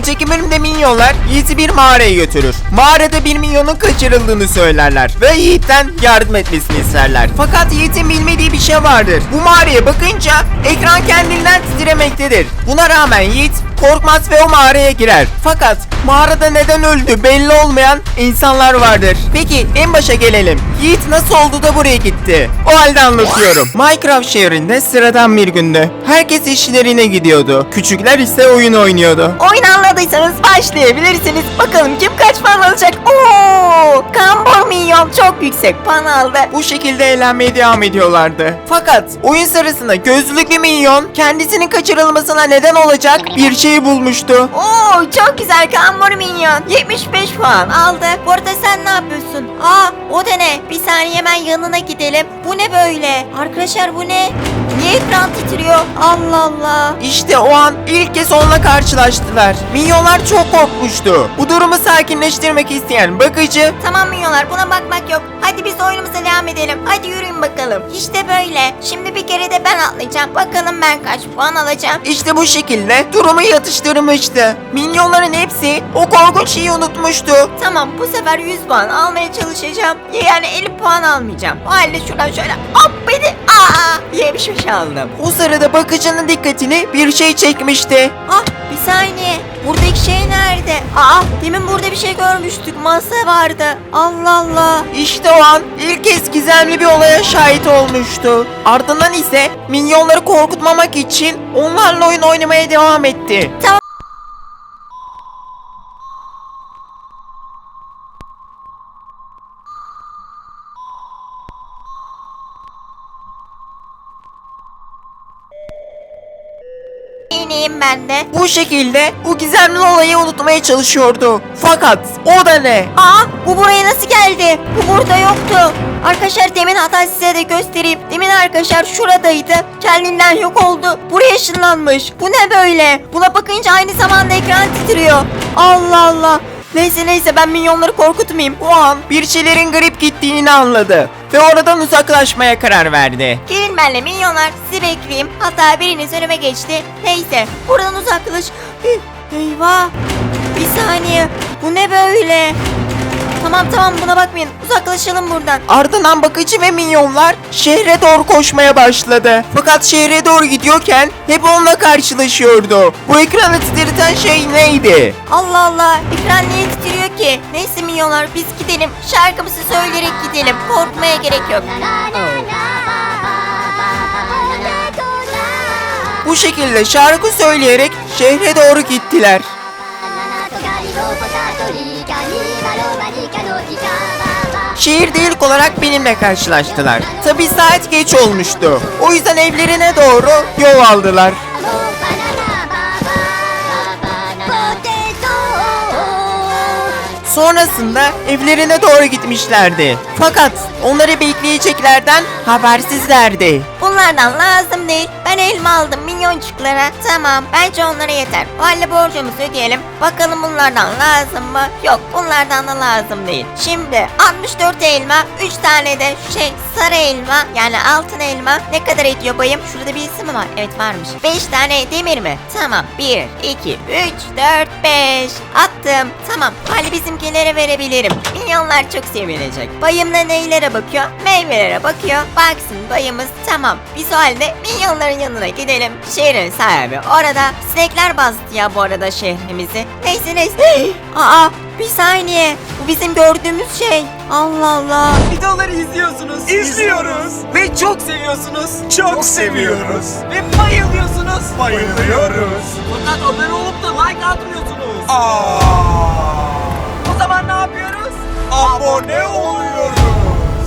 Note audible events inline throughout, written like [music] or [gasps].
Önceki bölümde minyonlar Yiğit'i bir mağaraya götürür. Mağarada bir minyonun kaçırıldığını söylerler ve Yiğit'ten yardım etmesini isterler. Fakat Yiğit'in bilmediği bir şey vardır. Bu mağaraya bakınca ekran kendinden titremektedir. Buna rağmen Yiğit korkmaz ve o mağaraya girer. Fakat mağarada neden öldü belli olmayan insanlar vardır. Peki en başa gelelim. Yiğit nasıl oldu da buraya gitti? O halde anlatıyorum. Minecraft şehrinde sıradan bir gündü. Herkes işlerine gidiyordu. Küçükler ise oyun oynuyordu. Oyun anladıysanız başlayabilirsiniz. Bakalım kim kaç puan alacak? Oo! Kambur milyon çok yüksek puan aldı. Bu şekilde eğlenmeye devam ediyorlardı. Fakat oyun sırasında gözlüklü minyon kendisinin kaçırılmasına neden olacak bir şey bulmuştu. Oo çok güzel Kambur milyon. 75 puan aldı. Bu arada sen ne yapıyorsun? Aa o da ne? Bir saniye hemen yanına gidelim. Bu ne böyle? Arkadaşlar bu ne? Niye ekran titriyor? Allah Allah. İşte o an ilk kez onunla karşılaştılar. Minyonlar çok korkmuştu. Bu durumu sakinleştirmek isteyen bakıcı Tamam milyonlar buna bakmak yok. Hadi biz oyunumuza devam edelim. Hadi yürüyün bakalım. İşte böyle. Şimdi bir kere de ben atlayacağım. Bakalım ben kaç puan alacağım. işte bu şekilde durumu yatıştırmıştı. Minyonların hepsi o korkunç şeyi unutmuştu. Tamam bu sefer 100 puan almaya çalışacağım. Yani 50 puan almayacağım. O halde şuradan şöyle hop beni aa şey aldım. O sırada bakıcının dikkatini bir şey çekmişti. Ah bir saniye. Buradaki şey nerede? Aa demin burada bir şey görmüştük. Masa vardı. Allah Allah. İşte o an ilk kez gizemli bir olaya şahit olmuştu. Ardından ise minyonları korkutmamak için onlarla oyun oynamaya devam etti. İneyim ben de. Bu şekilde bu gizemli olayı unutmaya çalışıyordu. Fakat o da ne? Aa bu buraya nasıl geldi? Bu burada yoktu. Arkadaşlar demin hatta size de göstereyim. Demin arkadaşlar şuradaydı. Kendinden yok oldu. Buraya ışınlanmış. Bu ne böyle? Buna bakınca aynı zamanda ekran titriyor. Allah Allah. Neyse neyse ben minyonları korkutmayayım. O an bir şeylerin garip gittiğini anladı ve oradan uzaklaşmaya karar verdi. Gelin benimle minyonlar sizi bekleyeyim. Hatta biriniz önüme geçti. Neyse buradan uzaklaş. Eyvah. Bir saniye. Bu ne böyle? Tamam tamam buna bakmayın. Uzaklaşalım buradan. Ardından bakıcı ve minyonlar şehre doğru koşmaya başladı. Fakat şehre doğru gidiyorken hep onunla karşılaşıyordu. Bu ekranı titreten şey neydi? Allah Allah ekran niye titriyor ki? Neyse minyonlar biz gidelim. Şarkımızı söyleyerek gidelim. Korkmaya gerek yok. Bu şekilde şarkı söyleyerek şehre doğru gittiler. Şehirde ilk olarak benimle karşılaştılar. Tabi saat geç olmuştu. O yüzden evlerine doğru yol aldılar. Sonrasında evlerine doğru gitmişlerdi. Fakat onları bekleyeceklerden habersizlerdi. Bunlardan lazım değil. Ben elma aldım minyoncuklara. Tamam bence onlara yeter. O halde borcumuzu ödeyelim. Bakalım bunlardan lazım mı? Yok bunlardan da lazım değil. Şimdi 64 elma, 3 tane de şey sarı elma yani altın elma. Ne kadar ediyor bayım? Şurada bir isim mi var? Evet varmış. 5 tane demir mi? Tamam 1, 2, 3, 4, 5. Attım. Tamam. Hali bizimkilere verebilirim. Milyonlar çok sevinecek. Bayım da neylere bakıyor? Meyvelere bakıyor. Baksın bayımız tamam. Biz o halde milyonların yanına gidelim. Şehrin sahibi orada. Sinekler bastı ya bu arada şehrimizi. Neyse neyse. [gasps] Aa bir saniye. Bu bizim gördüğümüz şey. Allah Allah. Videoları izliyorsunuz. İzliyoruz. Ve çok seviyorsunuz. Çok seviyoruz. Ve bayılıyorsunuz. Bayılıyoruz. Fakat abone olup da like atmıyorsunuz. Aa, O zaman ne yapıyoruz? Abone oluyoruz.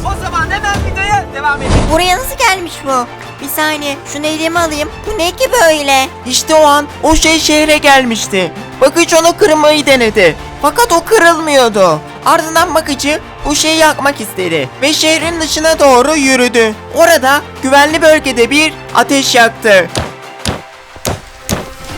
O zaman hemen videoya devam edelim. Buraya nasıl gelmiş bu? Bir saniye. Şunu elime alayım. Bu ne ki böyle? İşte o an o şey şehre gelmişti. Bakıcı onu kırmayı denedi. Fakat o kırılmıyordu. Ardından bakıcı bu şeyi yakmak istedi ve şehrin dışına doğru yürüdü. Orada güvenli bölgede bir ateş yaktı.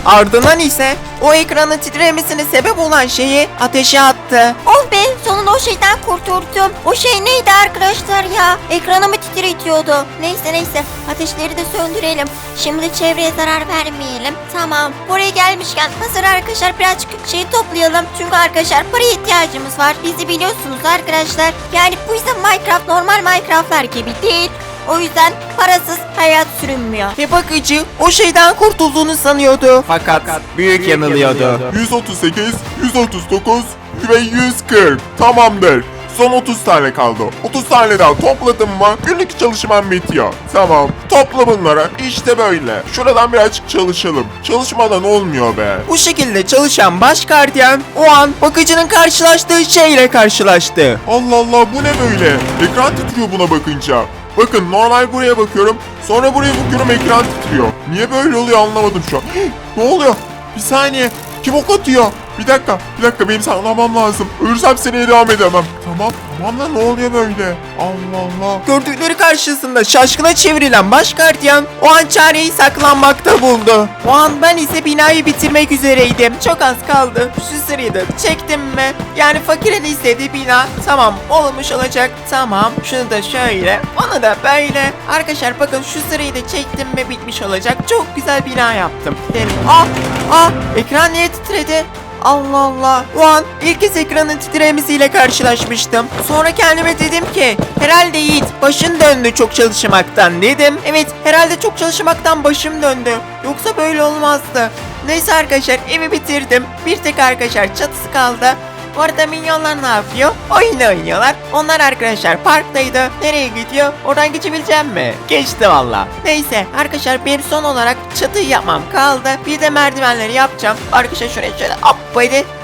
Ardından ise o ekranın titremesine sebep olan şeyi ateşe attı. Oh be sonunda o şeyden kurtuldum. O şey neydi arkadaşlar ya? Ekranımı titretiyordu. Neyse neyse ateşleri de söndürelim. Şimdi çevreye zarar vermeyelim. Tamam. Buraya gelmişken hazır arkadaşlar birazcık şeyi toplayalım. Çünkü arkadaşlar paraya ihtiyacımız var. Bizi biliyorsunuz arkadaşlar. Yani bu yüzden Minecraft normal Minecraftlar gibi değil. O yüzden parasız hayat sürünmüyor. Ve bakıcı o şeyden kurtulduğunu sanıyordu. Fakat büyük yanılıyordu. 138, 139 ve 140. Tamamdır. Son 30 tane kaldı. 30 tane daha topladım mı günlük çalışmam bitiyor. Tamam. Topla bunları. İşte böyle. Şuradan birazcık çalışalım. Çalışmadan olmuyor be. Bu şekilde çalışan baş gardiyan o an bakıcının karşılaştığı şeyle karşılaştı. Allah Allah bu ne böyle? Ekran titriyor buna bakınca. Bakın normal buraya bakıyorum. Sonra buraya bakıyorum ekran titriyor. Niye böyle oluyor anlamadım şu an. [gasps] ne oluyor? Bir saniye. Kim ok atıyor? Bir dakika. Bir dakika benim saklamam lazım. Ölürsem seneye devam edemem. Tamam. Tamam da ne oluyor böyle? Allah Allah. Gördükleri karşısında şaşkına çevrilen baş gardiyan o an çareyi saklanmakta buldu. O an ben ise binayı bitirmek üzereydim. Çok az kaldı. Şu sırayı da çektim mi? Yani fakirin istediği bina tamam olmuş olacak. Tamam şunu da şöyle onu da böyle. Arkadaşlar bakın şu sırayı da çektim mi bitmiş olacak. Çok güzel bina yaptım. Dedim ah ah ekran niye titredi? Allah Allah. O an ilk kez ekranın titremesiyle karşılaşmıştım. Sonra kendime dedim ki herhalde Yiğit başın döndü çok çalışmaktan dedim. Evet herhalde çok çalışmaktan başım döndü. Yoksa böyle olmazdı. Neyse arkadaşlar evi bitirdim. Bir tek arkadaşlar çatısı kaldı. Bu arada minyonlar ne yapıyor? Oyun oynuyorlar. Onlar arkadaşlar parktaydı. Nereye gidiyor? Oradan geçebileceğim mi? Geçti valla. Neyse arkadaşlar benim son olarak çatıyı yapmam kaldı. Bir de merdivenleri yapacağım. Arkadaşlar şuraya şöyle hop.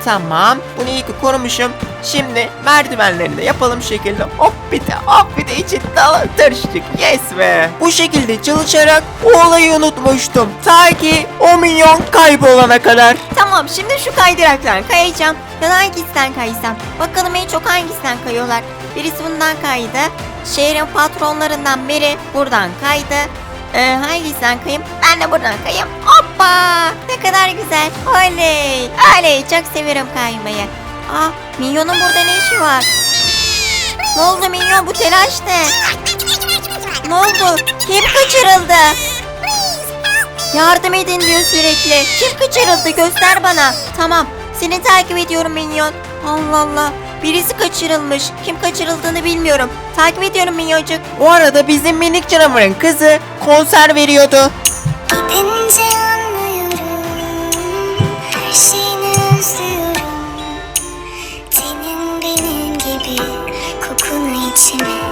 Tamam. Bunu iyi ki korumuşum. Şimdi merdivenlerini de yapalım şekilde. Hop bir de hop bir de içi dağıtırıştık. Yes be. Bu şekilde çalışarak o olayı unutmuştum. Ta ki o minyon kaybolana kadar. Tamam şimdi şu kaydıraktan kayacağım. Ben hangisinden kaysam? Bakalım en çok hangisinden kayıyorlar? Birisi bundan kaydı. Şehrin patronlarından biri buradan kaydı. Ee, hangisinden kayayım? Ben de buradan kayayım. Hoppa! Ne kadar güzel. Oley! Oley! Çok severim kaymayı. Aa, Minyon'un burada ne işi var? Ne oldu Minyon? Bu telaş ne? Ne oldu? Kim kaçırıldı? Yardım edin diyor sürekli. Kim kaçırıldı göster bana. Tamam seni takip ediyorum Minyon. Allah Allah. Birisi kaçırılmış. Kim kaçırıldığını bilmiyorum. Takip ediyorum Minyoncuk. O arada bizim minik canavarın kızı konser veriyordu. Gidince anlıyorum Her şeyini see me.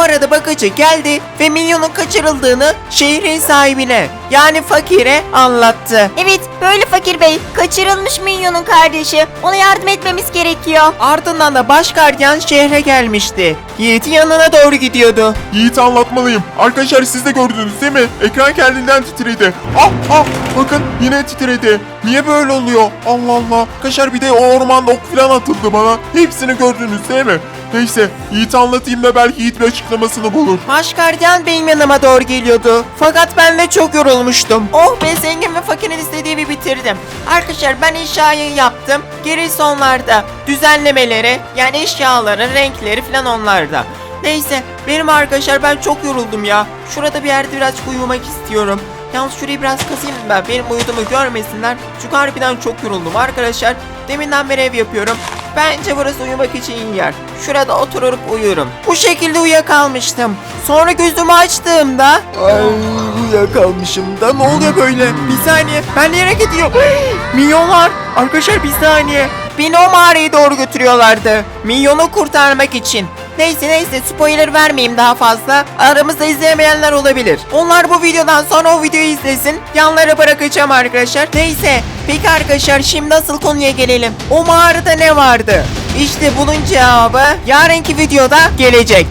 Arada bakıcı geldi ve milyonun kaçırıldığını şehrin sahibine yani fakire anlattı. Evet böyle fakir bey. Kaçırılmış Minyon'un kardeşi. Ona yardım etmemiz gerekiyor. Ardından da baş gardiyan şehre gelmişti. Yiğit'in yanına doğru gidiyordu. Yiğit anlatmalıyım. Arkadaşlar siz de gördünüz değil mi? Ekran kendinden titredi. Ah ah bakın yine titredi. Niye böyle oluyor? Allah Allah. Arkadaşlar bir de o ormanda ok falan atıldı bana. Hepsini gördünüz değil mi? Neyse Yiğit anlatayım da belki Yiğit bir açıklamasını bulur. Baş gardiyan benim yanıma doğru geliyordu. Fakat ben de çok yorulmuştum. Oh be zengin ve fakirin istediği evi bitirdim. Arkadaşlar ben eşyayı yaptım. Gerisi onlarda. Düzenlemeleri yani eşyaları, renkleri falan onlarda. Neyse benim arkadaşlar ben çok yoruldum ya. Şurada bir yerde birazcık uyumak istiyorum. Yalnız şurayı biraz kazayım ben. Benim uyuduğumu görmesinler. Çünkü harbiden çok yoruldum arkadaşlar. Deminden beri ev yapıyorum. Bence burası uyumak için iyi yer. Şurada oturup uyurum. Bu şekilde uyuyakalmıştım. Sonra gözümü açtığımda... Ay uyuyakalmışım da ne oluyor böyle? Bir saniye ben nereye gidiyorum? [gasps] Milyonlar. Arkadaşlar bir saniye. Beni o mağaraya doğru götürüyorlardı. Milyonu kurtarmak için. Neyse neyse spoiler vermeyeyim daha fazla. Aramızda izleyemeyenler olabilir. Onlar bu videodan sonra o videoyu izlesin. Yanlara bırakacağım arkadaşlar. Neyse. Peki arkadaşlar şimdi asıl konuya gelelim. O mağarada ne vardı? İşte bunun cevabı yarınki videoda gelecek.